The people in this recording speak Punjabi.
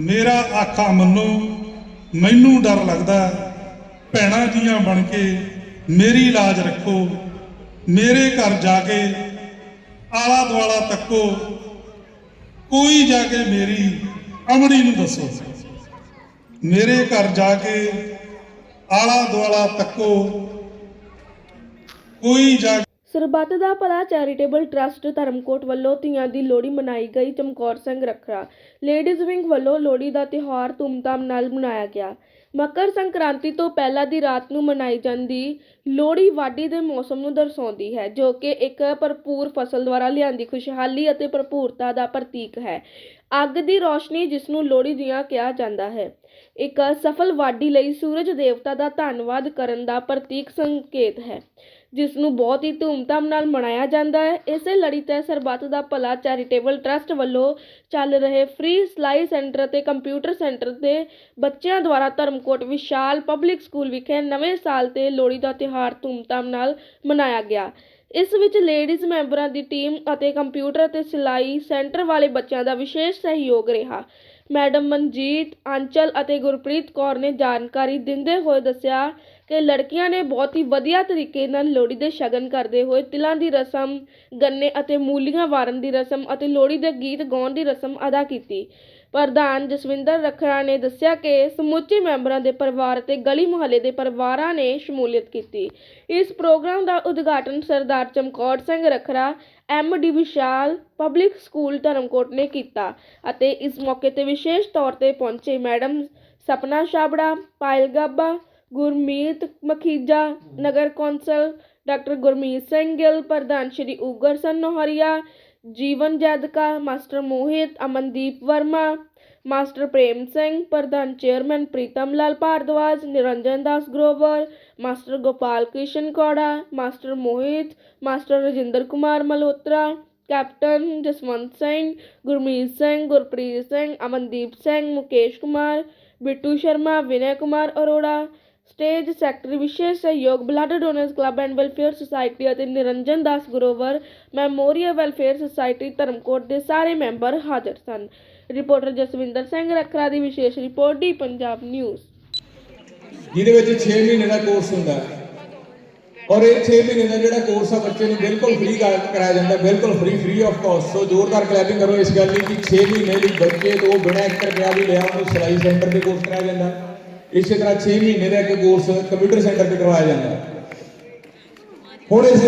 ਮੇਰਾ ਆਖਾ ਮੰਨੋ, ਮੈਨੂੰ ਡਰ ਲੱਗਦਾ ਭੈਣਾਂ ਜੀਆਂ ਬਣ ਕੇ ਮੇਰੀ ਲਾਜ ਰੱਖੋ, ਮੇਰੇ ਘਰ ਜਾ ਕੇ ਆਲਾ ਦੁਆਲਾ ਤੱਕੋ, ਕੋਈ ਜਾ ਕੇ ਮੇਰੀ ਅਮੜੀ ਨੂੰ ਦੱਸੋ। ਮੇਰੇ ਘਰ ਜਾ ਕੇ ਆਲਾ ਦੁਆਲਾ ਤੱਕੋ, ਕੋਈ ਜਾ ਸਰਬੱਤ ਦਾ ਭਲਾ ਚੈਰੀਟੇਬਲ ਟਰਸਟ ਧਰਮਕੋਟ ਵੱਲੋਂ ਧੀਆਂ ਦੀ ਲੋਹੜੀ ਮਨਾਈ ਗਈ। ਚਮਕੌਰ ਸਿੰਘ ਰੱਖੜਾ, ਲੇਡੀਜ਼ ਵਿੰਗ ਵੱਲੋਂ ਲੋਹੜੀ ਦਾ ਤਿਉਹਾਰ ਧੂਮਧਾਮ ਨਾਲ ਮਨਾਇਆ ਗਿਆ। ਮਕਰ ਸੰਕ੍ਰਾਂਤੀ ਤੋਂ ਪਹਿਲਾਂ ਦੀ ਰਾਤ ਨੂੰ ਮਨਾਈ ਜਾਂਦੀ ਲੋਹੜੀ ਵਾਢੀ ਦੇ ਮੌਸਮ ਨੂੰ ਦਰਸਾਉਂਦੀ ਹੈ, ਜੋ ਕਿ ਇੱਕ ਭਰਪੂਰ ਫਸਲ ਦੁਆਰਾ ਲਿਆਂਦੀ ਖੁਸ਼ਹਾਲੀ ਅਤੇ ਭਰਪੂਰਤਾ ਦਾ ਪ੍ਰਤੀਕ ਹੈ। ਅੱਗ ਦੀ ਰੋਸ਼ਨੀ ਜਿਸ ਨੂੰ ਲੋਹੜੀ ਦੀਆਂ ਕਿਹਾ ਜਾਂਦਾ ਹੈ। ਇੱਕ ਸਫਲ ਵਾਢੀ ਲਈ ਸੂਰਜ ਦੇਵਤਾ ਦਾ ਧੰਨਵਾਦ ਕਰਨ ਦਾ ਪ੍ਰਤੀਕ ਸੰਕੇਤ ਹੈ। ਜਿਸ ਨੂੰ ਬਹੁਤ ਹੀ ਧੂਮਧਾਮ ਨਾਲ ਮਨਾਇਆ ਜਾਂਦਾ ਹੈ। ਇਸੇ ਲੜੀ ਤੇ ਸਰਬੱਤ ਦਾ ਭਲਾ ਚੈਰੀਟੇਬਲ ਟਰਸਟ ਵੱਲੋਂ ਚੱਲ ਰਹੇ ਫ੍ਰੀ ਸਿਲਾਈ ਸੈਂਟਰ ਅਤੇ ਕੰਪਿਊਟਰ ਸੈਂਟਰ ਦੇ ਬੱਚਿਆਂ ਦੁਆਰਾ ਧਰਮਕੋਟ ਵਿਸ਼ਾਲ ਪਬਲਿਕ ਸਕੂਲ ਵਿਖੇ ਨਵੇਂ ਸਾਲ ਤੇ ਲੋਹੜੀ ਦਾ ਤਿਉਹਾਰ ਧੂਮਧਾਮ ਨਾਲ ਮਨਾਇਆ ਗਿਆ। ਇਸ ਵਿੱਚ ਲੇਡੀਜ਼ ਮੈਂਬਰਾਂ ਦੀ ਟੀਮ ਅਤੇ ਕੰਪਿਊਟਰ ਅਤੇ ਸਿਲਾਈ ਸੈਂਟਰ ਵਾਲੇ ਬੱਚਿਆਂ ਦਾ ਵਿਸ਼ੇਸ਼ ਸਹਿਯੋਗ ਰਿਹਾ। ਮੈਡਮ ਮਨਜੀਤ ਆਂਚਲ ਅਤੇ ਗੁਰਪ੍ਰੀਤ ਕੌਰ ਨੇ ਜਾਣਕਾਰੀ ਦਿੰਦੇ ਹੋਏ ਦੱਸਿਆ ਕਿ ਲੜਕੀਆਂ ਨੇ ਬਹੁਤ ਹੀ ਵਧੀਆ ਤਰੀਕੇ ਨਾਲ ਲੋਹੜੀ ਦੇ ਸ਼ਗਨ ਕਰਦੇ ਹੋਏ ਤਿਲਾਂ ਦੀ ਰਸਮ, ਗੰਨੇ ਅਤੇ ਮੂਲੀਆਂ ਵਾਰਨ ਦੀ ਰਸਮ ਅਤੇ ਲੋਹੜੀ ਦੇ ਗੀਤ ਗਾਉਣ ਦੀ ਰਸਮ ਅਦਾ ਕੀਤੀ ਪ੍ਰਧਾਨ ਜਸਵਿੰਦਰ ਰੱਖੜਾ ਨੇ ਦੱਸਿਆ ਕਿ ਸਮੁੱਚੇ ਮੈਂਬਰਾਂ ਦੇ ਪਰਿਵਾਰ ਅਤੇ ਗਲੀ ਮੁਹੱਲੇ ਦੇ ਪਰਿਵਾਰਾਂ ਨੇ ਸ਼ਮੂਲੀਅਤ ਕੀਤੀ ਇਸ ਪ੍ਰੋਗਰਾਮ ਦਾ ਉਦਘਾਟਨ Sardar Chamkaur Singh Rakhra MD. Vishal, public school Dharamkot ਨੇ ਕੀਤਾ ਅਤੇ ਇਸ ਮੌਕੇ ਤੇ ਵਿਸ਼ੇਸ਼ ਤੌਰ ਤੇ ਪਹੁੰਚੇ ਮੈਡਮ ਸਪਨਾ ਛਾਬੜਾ, ਪਾਇਲ ਗਾਬਾ ਗੁਰਮੀਤ ਮਖੀਜਾ ਨਗਰ ਕੌਂਸਲ ਡਾਕਟਰ ਗੁਰਮੀਤ ਸਿੰਘ ਗਿੱਲ ਪ੍ਰਧਾਨ ਸ਼੍ਰੀ ਉਗਰ ਸਿੰਘ ਨੋਹਰੀਆ ਜੀਵਨ ਜੈਦਕਾ ਮਾਸਟਰ ਮੋਹਿਤ ਅਮਨਦੀਪ ਵਰਮਾ ਮਾਸਟਰ ਪ੍ਰੇਮ ਸਿੰਘ ਪ੍ਰਧਾਨ chairman Pritam Lal Bhardwaj Niranjan Das Grover master Gopal Krishan Kaura master Mohit master Rajinder Kumar Malhotra captain Jaswant Singh Gurmeet Singh Gurpreet Singh Amandeep Singh Mukesh Kumar Bittu Sharma Vinay Kumar Arora stage secretary, ਵਿਸ਼ੇਸ਼ ਸਹਿਯੋਗ, blood donors club and welfare society ਅਤੇ Niranjan Das Grover memorial welfare society Dharamkot ਦੇ ਸਾਰੇ ਮੈਂਬਰ ਹਾਜ਼ਰ ਸਨ। ਰਿਪੋਰਟਰ ਜਸਵਿੰਦਰ ਸਿੰਘ ਰੱਖਰਾ ਦੀ ਵਿਸ਼ੇਸ਼ ਰਿਪੋਰਟ ਡੀ ਪੰਜਾਬ ਨਿਊਜ਼। ਜਿਹਦੇ ਵਿੱਚ 6 ਮਹੀਨੇ ਦਾ ਕੋਰਸ ਹੁੰਦਾ ਹੈ। ਔਰ ਇਹ 6 ਮਹੀਨੇ ਦਾ ਜਿਹੜਾ ਕੋਰਸ ਆ, ਬੱਚੇ ਨੂੰ ਬਿਲਕੁਲ ਫ੍ਰੀ ਕਰਾਇਆ ਜਾਂਦਾ, ਬਿਲਕੁਲ free free of cost so ਜ਼ੋਰਦਾਰ ਕਲੈਪਿੰਗ ਕਰੋ ਇਸ ਗੱਲ ਲਈ ਕਿ 6 ਮਹੀਨੇ ਲਈ ਬੱਚੇ ਤੋਂ ਬਿਨਾਂ 1 ਰੁਪਿਆ ਵੀ ਲਿਆ, ਉਹਨੂੰ ਸਿਲਾਈ ਸੈਂਟਰ ਤੇ ਕੋਰਸ ਕਰਾਇਆ ਜਾਂਦਾ। ਇਸੇ ਤਰ੍ਹਾਂ 6 ਮਹੀਨੇ ਦਾ ਇੱਕ ਕੋਰਸ ਕੰਪਿਊਟਰ ਸੈਂਟਰ ਤੇ ਕਰਵਾਇਆ ਜਾਂਦਾ। ਹੁਣ ਇਸ